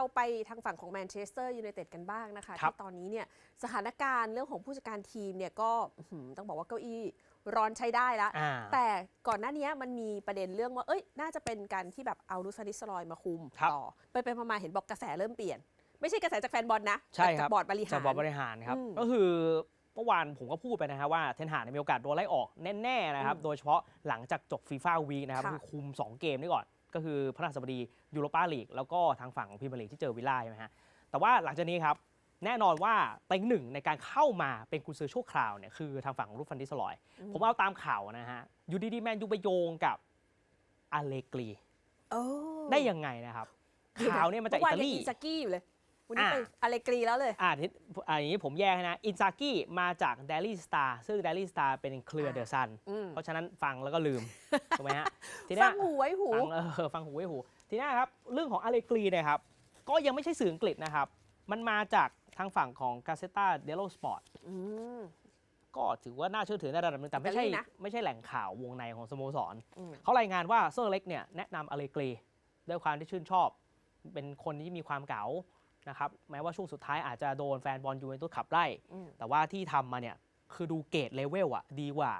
เราไปทางฝั่งของแมนเชสเตอร์ยูไนเต็ดกันบ้างนะคะครับที่ตอนนี้เนี่ยสถานการณ์เรื่องของผู้จัดการทีมเนี่ยก็อื้อหือต้องบอกว่าเก้าอี้ร้อนใช้ได้ละอ่าแต่ก่อนหน้านี้มันมีประเด็นเรื่องว่าเอ้ยน่าจะเป็นการที่แบบเอาลูซานิสลอยมาคุมครับต่อไปไปมาๆเห็นบอกกระแสเริ่มเปลี่ยน ไม่ใช่กระแสจากแฟนบอลนะใช่แต่ครัจาบกบอร์ดบริหารจากบอร์ดบริหารครับอืมก็คือเมื่อวานผมก็พูดไปนะครับว่าเทนหากเนี่ยมีโอกาสโดนไล่ออกแน่ๆนะครับอืมโดยเฉพาะหลังจากจบฟีฟ่าวีนะครับค่ะคือคุม 2 เกมนี่ก่อน ก็คือพระราชบดียูโรปาลีกแล้วก็ทางฝั่งของพรีเมียร์ลีกที่เจอวิลล่าใช่ไหมฮะแต่ว่าหลังจากนี้ครับแน่นอนว่าเต็งหนึ่งในการเข้ามาเป็นกุญซือชั่วคราวเนี่ยคือทางฝั่งของรูฟฟันดิสลอยอืมผมเอาตามข่าวนะฮะอยูดีๆแมนยูไปโยงกับอเลกรีโอ้ได้ยังไงนะครับข่าวเนี่ยมาจากอิตาลีเมื่วยังอินซากี้อยู่เลย วันนี้อ่าไปอะไรกรีแล้วเลย อ่าทีอ่าอย่างนี้ผมแยกให้นะ อินซากิมาจากเดลี่สตาร์ซึ่งเดลี่สตาร์เป็นเครืออ่าเดอะซันอืมเพราะฉะนั้นฟังแล้วก็ลืม ถูกไหมฮะ ทีฟัเนี้งยหูไว้หู ฟังเออฟังหูไว้หู ทีเนี้ยครับ เรื่องของอเลกรีเนี่ยครับ ก็ยังไม่ใช่สื่ออังกฤษนะครับ มันมาจากทางฝั่งของกาเซตาเดโลสปอร์ตอืมก็ถือว่าน่าเชื่อถือในระดับหนึงแต่ไม่ใช่อิตาลีนะไม่ใช่แหล่งข่าววงในของสโมสรอืมเขารายงานว่าเซอร์เล็กเนี่ยแนะนำอเลกรีด้วยความที่ชื่นชอบ เป็นคนที่มีความเก๋า นะครับแม้ว่าช่วงสุดท้ายอาจจะโดนแฟนบอลยูเวนตุสขับไล่อืมแต่ว่าที่ทำมาเนี่ยคือดูเกรดเลเวลอะดีกว่า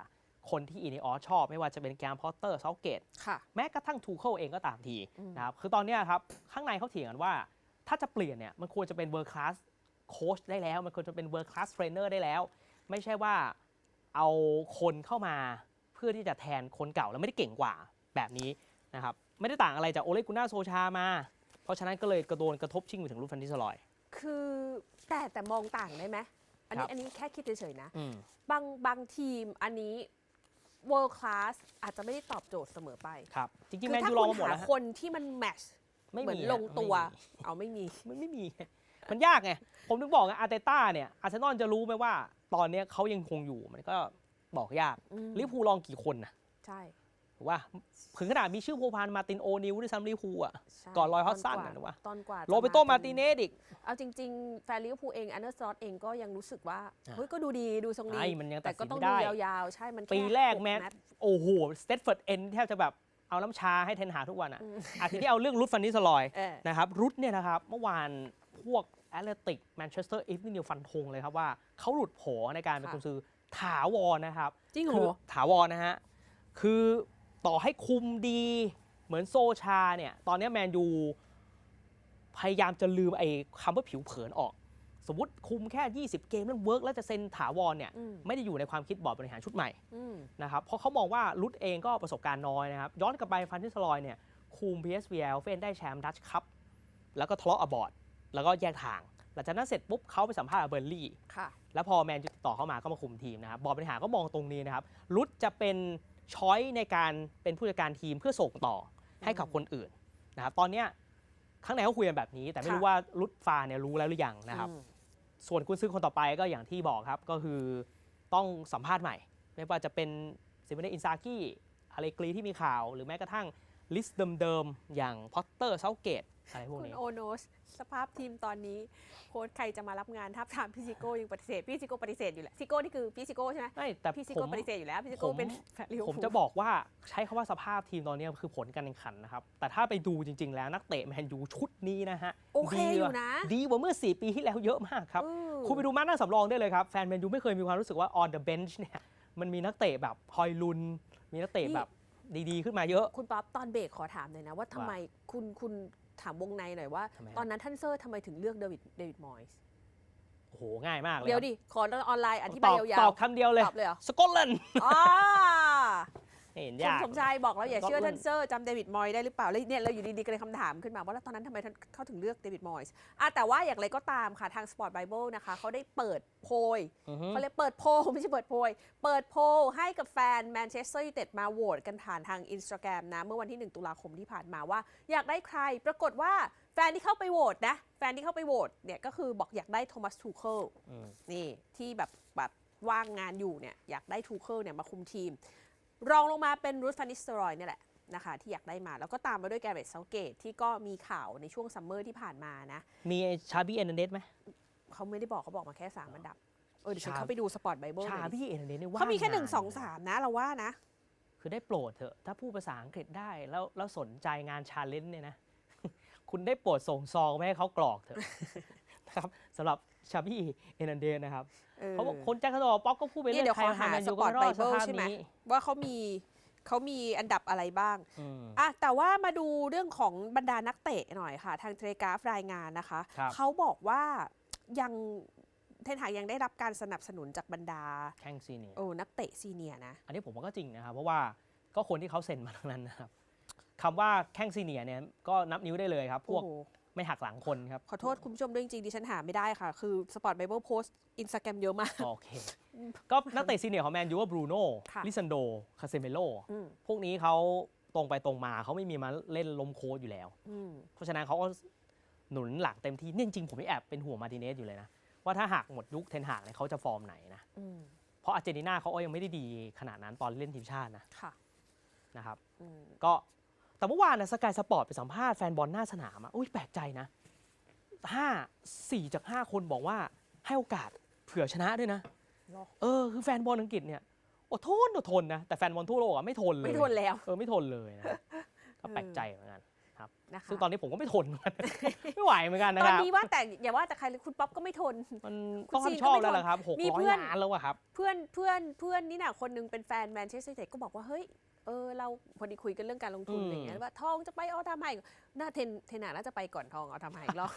คนที่อินออสชอบ ไม่ว่าจะเป็นแกมพอตเตอร์เซาเกตค่ะแม้กระทั่งทูเคิลเองก็ตามทีอืมนะครับคือตอนเนี้ยครับข้างในเขาเถียงกันว่า ถ้าจะเปลี่ยนเนี่ยมันควรจะเป็นเวอร์คลาสโค้ชได้แล้ว มันควรจะเป็นเวอร์คลาสเทรนเนอร์ได้แล้ว ไม่ใช่ว่าเอาคนเข้ามาเพื่อที่จะแทนคนเก่าแล้วไม่ได้เก่งกว่าแบบนี้นะครับไม่ได้ต่างอะไรจากโอเลกุน่าโซชามาเพ ราะฉะนั้นก็เลยกระโดนกระทบชิงไปถึงลูกฟันดิสลอย คือแต่แต่มองต่างได้ไหมอันครันี้บอันนี้แค่คิดเฉยๆนะ อืม บางบางทีมอันนี้ world class อาจจะไม่ได้ตอบโจทย์เสมอไปครับ จริงๆคืแมนถ้ายูลองคุณมาหมดหาแล้วฮะคนที่มันแมทช์ไม่เหมือนมีลงตัวไม่มีเอาไม่มี มันไม่มี มันยากไง ผมถึงบอกไงอาร์เตต้าเนี่ย อาร์เซนอลจะรู้ไหมว่า ตอนเนี้ยเขายังคงอยู่มันก็บอกยากอืม ลิเวอร์พูลลองกี่คนนะ ใช่ ถูกว่าถึงขนาดมีชื่อโพพานมาร์ตินโอนิวด้วยซ้ำลิเวอร์พูลอะ ใช่ก่อนรอยฮอดตสันกว่าน่ะนะวะตอนกว่าโรเบโตมาร์ติเนสอีกเอาจริง ๆ แฟนลิเวอร์พูลเองอันเดอร์สล็อตเองก็ยังรู้สึกว่าอะเฮ้ย ก็ดูดีดูทรงดี ไอ้มันยังตัแต่ดก็สินต้องไม่ดูได้ ยาวๆ ใช่มันค่ปีแรกหแมนตช์ โอ้โหสเต t ฟอร์ดเอ็นแทบจะแบบเอาน้ำชาให้เทนหาทุกวันอะอืม อาทีนี้เอาเรื่องรุดฟันนิสลอย เออ นะครับรุดเนี่ยนะครับ เมื่อวานพวกแอตเลติกแมนเชสเตอร์อีฟนิวฟันธงเลยครับว่าเขาหลุดโผในการเป็นค่ะ กุญซือถาวรนะครับ จริงเหรคืออ ถาวรนะฮะ คือ ต่อให้คุมดีเหมือนโซชาเนี่ย ตอนนี้แมนยูพยายามจะลืมไอ้คำว่าผิวเผินออก สมมติคุมแค่ 20 เกมแล้วเวิร์กแล้วจะเซ็นถาวรเนี่ยอืมไม่ได้อยู่ในความคิดบอร์ดบริหารชุดใหม่อืมนะครับเพราะเขามองว่าลุดเองก็ประสบการณ์น้อยนะครับย้อนกลับไปฟันทิสลอยเนี่ยคุม PSV เฟนได้แชมป์ดัชคัพแล้วก็ทะเลาะอบอร์ดแล้วก็แยกทาง หลังจากนั้นเสร็จปุ๊บเขาไปสัมภาษณ์กับเบอร์ลี่ค่ะแล้วพอแมนยูติดต่อเข้ามาก็มาคุมทีมนะครับบอร์ดบริหารก็มองตรงนี้นะครับรุดจะเป็น ช้อยในการเป็นผู้จัดการทีมเพื่อส่งต่อให้กับคนอื่นนะครับตอนเนี้ยข้างในเขาคุยกันแบบนี้ แต่ไม่รู้ค่ะว่ารุดฟาเนี่ยรู้แล้วหรือยังนะครับอืมส่วนกุญซื้อคนต่อไปก็อย่างที่บอกครับก็คือต้องสัมภาษณ์ใหม่ ไม่ว่าจะเป็นซิมเบเนอินซากิอะไรกรีที่มีข่าว หรือแม้กระทั่งลิสต์เดิมๆอย่างพอตเตอร์เซาเกต อะไรพวกคุณนี้ โอโนสสภาพทีมตอนนี้ โค้ชใครจะมารับงานทับทามพี่ซิโก้ยังปฏิเสธพี่ซิโก้ปฏิเสธอยู่แหละซิโก้นี่คือพี่ซิโก้ใช่ไหมไม่แต่พี่ซิผโก้ม ปฏิเสธอยู่แล้วพี่ซิโก้ผม เป็นแฟนลิเวอร์ผมพูลจะบอกว่าใช้คำว่าสภาพทีมตอนนี้คือผลการแข่งขันนะครับ แต่ถ้าไปดูจริง ๆ แล้วนักเตะแมนยูชุดนี้นะฮะโอเคดีอกยู่ว่านะ ดีกว่าเมื่อ 4 ปีที่แล้วเยอะมากครับ อืม คุณไปดูมาหน้าสำรองได้เลยครับ แฟนแมนยูไม่เคยมีความรู้สึกว่า on the bench เนี่ยมันมีนักเตะแบบฮอยลุน มีนักเตะแบบดีๆ ขึ้นมาเยอะ คุณป๊อปตอนเบรกขอถามหน่อยนะว่าทำไมคุณคุณ ถามวงในหน่อยว่า ทำไมครับ ตอนนั้นท่านเซอร์ทำไมถึงเลือกเดวิดเดวิดมอยส์โอ้โห ง่ายมากเลยเดี๋ยวครับดิขอออนไลน์อธิตบายอบยาตวอบคำเดียวเลยๆตอบเลยเหรอ สกอตแลนด์ อ๋อ เห็นคุณยาก สมชายบอกเราอย่าเชื่อก็ท่านเซอร์จำเดวิดมอยส์ได้หรือเปล่าแล้วเนี่ยเราอยู่ดีๆก็เลยคำถามขึ้นมาว่าแล้วตอนนั้นทำไมท่านเขาถึงเลือกเดวิดมอยส์อะแต่ว่าอย่างไรก็ตามค่ะทาง Sport Bible นะคะเขาได้เปิดโพย อือฮึ เขาเลยเปิดโพล ไม่ใช่เปิดโพย เปิดโพลให้กับแฟนแมนเชสเตอร์ยูไนเต็ดมาโหวตกันผ่านทางอินสตาแกรมนะ เมื่อวันที่ 1 ตุลาคมที่ผ่านมาว่า อยากได้ใคร ปรากฏว่าแฟนที่เข้าไปโหวตนะ แฟนที่เข้าไปโหวตเนี่ยก็คือบอกอยากได้โทมัสทูเคิลอืม นี่ ที่แบบแบบว่างงานอยู่เนี่ยอยากได้ทูเคิลเนี่ยมาคุมทีม รองลงมาเป็นรูธฟานิสเตอรอยเนี่ยแหละนะคะที่อยากได้มาแล้วก็ตามมาด้วยแกเรตเซาเกตที่ก็มีข่าวในช่วงซัมเมอร์ที่ผ่านมานะ มีชาบี้เอนเดสไหมเขาไม่ได้บอกเขาบอกมาแค่สามอันดับ เออเดี๋ยวฉันชาเข้าไปดูสปอร์ตไบเบิลชาบี้เอนเดสเนี่ยว่เขามีแค่หนึ่งาสองสามนะเราว่านะ คือได้โปรดเถอะ ถ้าพูดภาษาอังกฤษได้แล้วแล้วสนใจงานชาเลนจ์เนี่ยนะ คุณได้โปรดส่งซองไม่ให้เขากรอกเถอะนะครับสำหรับ ชาบี้เอนันเดนนะครับเออเขาบอกคนแจ็คสันบอกป๊อกก็พูดไปนี่เรื่อยเดี๋ยวใครขอหาแมนยูสปก็อร์ตไม่รอดส Bible ภาพใช่ไหมนี้ว่าเขามีเขามีอันดับอะไรบ้างอืมอะแต่ว่ามาดูเรื่องของบรรดานักเตะหน่อยค่ะ ทางเทเลกราฟรายงานนะคะครับเขาบอกว่ายังเทนหากยังได้รับการสนับสนุนจากบรรดาแข้งซีเนียร์โอ้นักเตะซีเนียร์นะ อันนี้ผมว่าก็จริงนะครับ เพราะว่าก็คนที่เขาเซ็นมาทั้งนั้นนะครับคำว่าแข้งซีเนียร์เนี่ยก็นับนิ้วได้เลยครับ พวกโอ้โห ไม่หักหลังคนครับ ขอโทษคุณผู้ชมด้วยจริงๆดิฉันหาไม่ได้ค่ะ คือสปอร์ตไบเบิลโพสต์อินสตาแกรมเยอะมาก โอเค ก็นักเตะซีเนียร์ของแมนยูว่าบรูโน่ค่ะลิซันโดคาเซเมโลอืม พวกนี้เขาตรงไปตรงมาเขาไม่มีมาเล่นล้มโค้ดอยู่แล้ว อืม เพราะฉะนั้นเขาก็หนุนหลังเต็มที่เนี่ยจริงๆผมไม่แอบเป็นห่วงมาร์ติเนสอยู่เลยนะ ว่าถ้าหากหมดยุคเทนหากเนี่ยเขาจะฟอร์มไหนนะ อืม เพราะอาร์เจนตินาเขาก็ยังไม่ได้ดีขนาดนั้นตอนเล่นทีมชาตินะค่ะนะครับ อืม ก็ แต่เมื่อวานนะสกายสปอร์ตไปสัมภาษณ์แฟนบอลหน้าสนามอะอุ้ยแปลกใจนะห้าสี่จากห้าคนบอกว่าให้โอกาสเผื่อชนะด้วยนะหรอเออคือแฟนบอลอังกฤษเนี่ยอดทนอดทนนะแต่แฟนบอลทั่วโลกอะไม่ทนเลยไม่ทนแล้วเออไม่ทนเลยนะก็แปลกใจเหมือนกันนะคะซึ่งตอนนี้ผมก็ไม่ทนเหมือนกันไม่ไหวเหมือนกันนะตอคนรับนี้ว่าแต่อย่าว่าแต่ใครเลยคุณป๊อปก็ไม่ทนมันคุณต้องรับซีผินดชอบก็ไม่แล้วล่ะครับหกมีร้อเพื่ยอนล้านแล้วอะครับ เพื่อนเพื่อนเพื่อนนี่น่ะคนหนึงเป็นแฟนแมนเชสเตอร์ยูไนเต็ดก็บอกว่าเฮ้ย เออเราพอดีคุยกันเรื่องการลงทุนอืมอะไรอย่างเงี้ยว่าทองจะไปเอาทำไมน่าเทนเทนนาน่าจะไปก่อนทองเอาทำไมอีกรอบ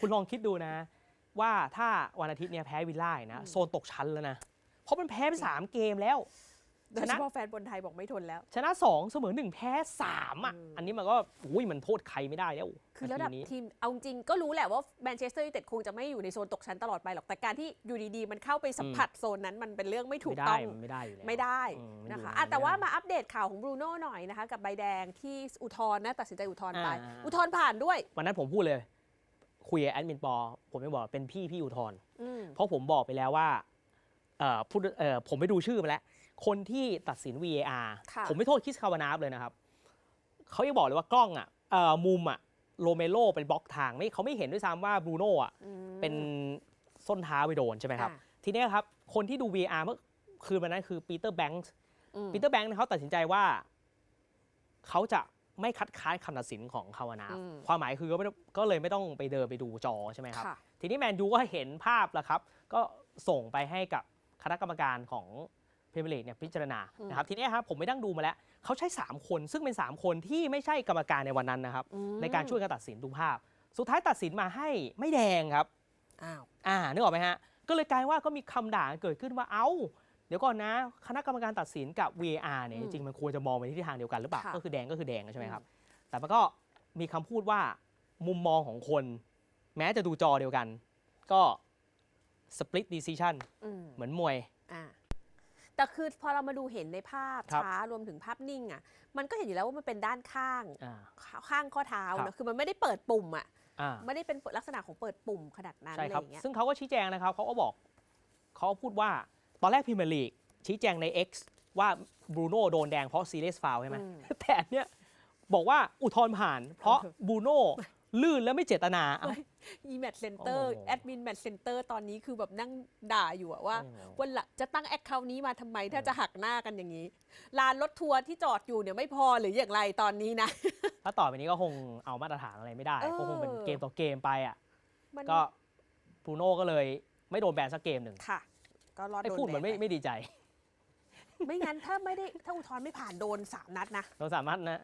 คุณลองคิดดูนะ ว่าถ้าวันอาทิตย์เนี่ยแพ้วิลล่านะอืมโซนตกชั้นแล้วนะเพราะมันแพ้ไปสามเกมแล้ว โดยเฉพาะแฟนบอลไทยบอกไม่ทนแล้ว ชนะ 2 เสมอ 1 แพ้ 3 อะอืมอันนี้มันก็อุ้ยมันโทษใครไม่ได้แล้ว คือระดับนาทีนี้ทีม เอาจริงก็รู้แหละว่าแมนเชสเตอร์ยูไนเต็ดคงจะไม่อยู่ในโซนตกชั้นตลอดไปหรอก แต่การที่อยู่ดีๆ มันเข้าไปสัมผัสโซนนั้นมันเป็นเรื่องไม่ถูไม่กได้ต้องมันไม่ได้อยู่แล้วไม่ได้อืมมันนะอยู่คะในอะนั้นแต่ว่าไม่ได้มาอัปเดตข่าวของบรูโน่หน่อยนะคะกับใบแดงที่อุทธรณ์นะตัดสินใจอุทธรณ์ไปอ่าอุทธรณ์ผ่านด้วย วันนั้นผมพูดเลย คุยกับแอดมินปอ ผมไม่บอกเป็นพี่พี่อุทธรณ์อืมเพราะผมบอกไปแล้วว่าเอ่อ พูดเอ่อผมไปดูชื่อมาแล้ว คนที่ตัดสิน VAR ค่ะผมไม่โทษคริสคาวานาฟเลยนะครับเขายังบอกเลยว่ากล้องอะเอ่อมุมอะโรเมโรเป็นบล็อกทางไม่เขาไม่เห็นด้วยซ้ำว่าบรูโน่อะอืมเป็นส้นเท้าไปโดนใช่ไหมครับอะทีเนี้ยครับ คนที่ดู VAR เมื่อคืนวันนั้นคือปีเตอร์แบงค์อืมปีเตอร์แบงค์เขาตัดสินใจว่า เขาจะไม่คัดค้านคำตัดสินของคาวานาฟอืมความหมายคือก็ไม่ต้องก็เลยไม่ต้องไปเดินไปดูจอใช่ไหมครับค่ะทีนี้แมนยูก็เห็นภาพแล้วครับ ก็ส่งไปให้กับ คณะกรรมการของพรีเมียร์ลีกเนี่ยพิจารณาอืมนะครับทีนี้ครับผมไม่ดั้งดูมาแล้วเขาใช้ 3 คนซึ่งเป็น 3 คนที่ไม่ใช่กรรมการในวันนั้นนะครับอืมในการช่วยกันตัดสินดูภาพ สุดท้ายตัดสินมาให้ไม่แดงครับอ้าวอ่านึกออกไหมฮะก็เลยกลายว่าก็มีคำด่าเกิดขึ้นว่าเอ้าเดี๋ยวก่อนนะ คณะกรรมการตัดสินกับ VAR เนี่ยอืจมริงๆมันควรจะมองไปที่ทางเดียวกันหรือเปล่าค่ะก็คือแดงก็คือแดงใช่ไหมครับแต่มันก็มีคำพูดว่ามุมมองของคน แม้จะดูจอเดียวกัน ก็ split decision อืมเหมือนมวย อ่าแต่คือพอเรามาดูเห็นในภาพครับ ช้ารวมถึงภาพนิ่งอะ มันก็เห็นอยู่แล้วว่ามันเป็นด้านข้าง อ่า ข้างข้อเท้าครับนะคือมันไม่ได้เปิดปุ่มอะ อ่า ไม่ได้เป็นลักษณะของเปิดปุ่มขนาดนั้นใช่อะไรครับอย่างเงี้ยซึ่งเขาก็ชี้แจงนะครับ เขาก็บอก เขาพูดว่า ตอนแรกพรีเมียร์ลีกชี้แจงใน X ว่าบรูโน่โดนแดงเพราะซีเรียสฟาวใช่ไหม อืม แต่อันเนี้ยบอกว่าอุทธรณ์ผ่าน เพราะเออบรูโน่ ลื่นและไม่เจตนาเอ้า อีแมทเซนเตอร์โอ้แอดมินแมทเซนเตอร์ตอนนี้คือแบบนั่งด่าอยู่อะว่า โอ้โหวันหละจะตั้งแอคเคาท์นี้มาทำไมถ้าเออจะหักหน้ากันอย่างนี้ลานรถทัวร์ที่จอดอยู่เนี่ยไม่พอหรืออย่างไรตอนนี้นะ ถ้าต่อไปนี้ก็คงเอามาตรฐานอะไรไม่ได้เออ ก็คงเป็นเกมต่อเกมไปอะมันก็บรูโน่ก็เลยไม่โดนแบนสักเกมหนึ่งค่ะ ก็รอดไอ้โดนพูดเหมือนไม่แบนไปไม่ดีใจไม่งั้นถ้าไม่ได้ถ้าอุทธรณ์ไม่ผ่านโดนสามนัดนะเราสามารถนะ